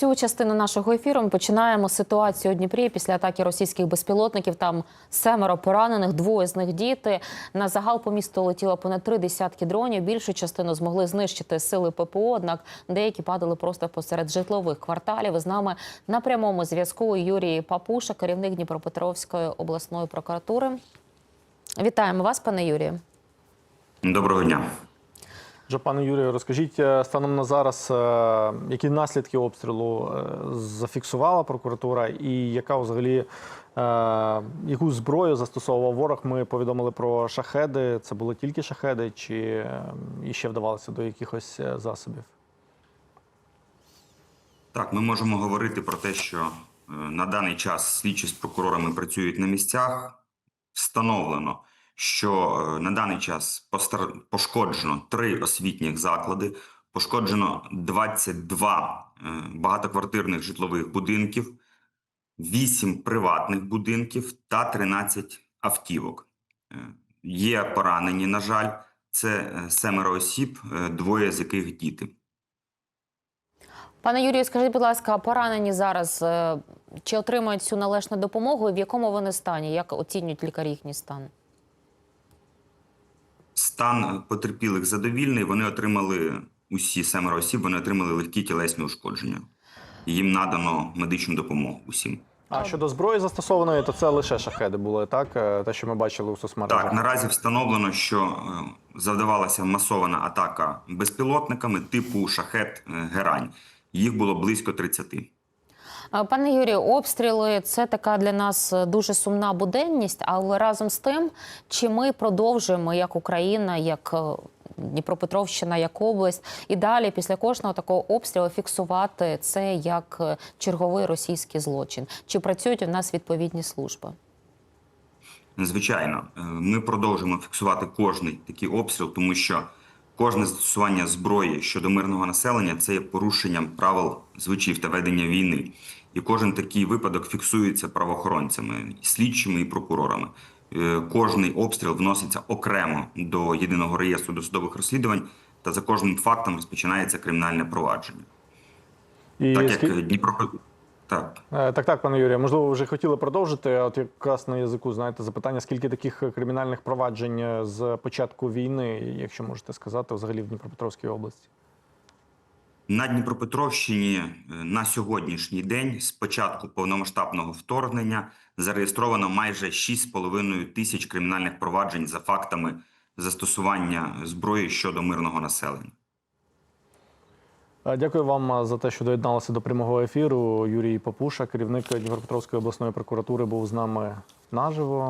Цю частину нашого ефіру ми починаємо з ситуації у Дніпрі після атаки російських безпілотників. Там семеро поранених, двоє з них діти. На загал по місту летіло понад три десятки дронів. Більшу частину змогли знищити сили ППО. Однак деякі падали просто посеред житлових кварталів. З нами на прямому зв'язку Юрій Папуша, керівник Дніпропетровської обласної прокуратури. Вітаємо вас, пане Юрію. Доброго дня. Вже, пане Юрію, розкажіть е, станом на зараз, е, які наслідки обстрілу е, зафіксувала прокуратура, і яка взагалі яку зброю застосовував ворог? Ми повідомили про шахеди. Це були тільки шахеди, чи е, іще вдавалося до якихось засобів? Так, ми можемо говорити про те, що на даний час слідчі з прокурорами працюють на місцях. Встановлено, що е, на даний час пошкоджено три освітніх заклади, пошкоджено 22 е, багатоквартирних житлових будинків, 8 приватних будинків та 13 автівок. Е, Є поранені, на жаль, це семеро осіб, двоє з яких діти. Пане Юрію, скажіть, будь ласка, поранені зараз чи отримують цю належну допомогу і в якому вони стані? Як оцінюють лікарі їхній стан? Стан потерпілих задовільний. Вони отримали усі семеро осіб. Вони отримали легкі тілесні ушкодження. Їм надано медичну допомогу усім. А щодо зброї застосованої, то це лише шахеди були, так? Е, Те, що ми бачили у соцмережах. Так, наразі встановлено, що е, завдавалася масована атака безпілотниками типу шахет е, Герань. Їх було близько 30. Пане Юрію, обстріли це така для нас е, дуже сумна буденність, але разом з тим, чи ми продовжуємо як Україна, як е, Дніпропетровщина, як область, і далі після кожного такого обстрілу фіксувати це як е, черговий російський злочин? Чи працюють у нас відповідні служби? Звичайно, ми продовжуємо фіксувати кожний такий обстріл, тому що кожне застосування зброї щодо мирного населення це є порушенням правил звичаїв та ведення війни. І кожен такий випадок фіксується правоохоронцями, слідчими і прокурорами. Е, Кожний обстріл вноситься окремо до єдиного реєстру досудових розслідувань, та за кожним фактом розпочинається кримінальне провадження. І Так як Дніпро так. Е, Так, так, пане Юрію, можливо, ви вже хотіли продовжити. От якраз на язику, знаєте, запитання, скільки таких кримінальних проваджень е, з початку війни, якщо можете сказати, взагалі в Дніпропетровській області? На Дніпропетровщині е, на сьогоднішній день з початку повномасштабного вторгнення зареєстровано майже 6,5 тисяч кримінальних проваджень за фактами застосування зброї щодо мирного населення. Е, Дякую вам е, за те, що доєдналися до прямого ефіру. Юрій Попуша, керівник Дніпропетровської обласної прокуратури, був з нами наживо.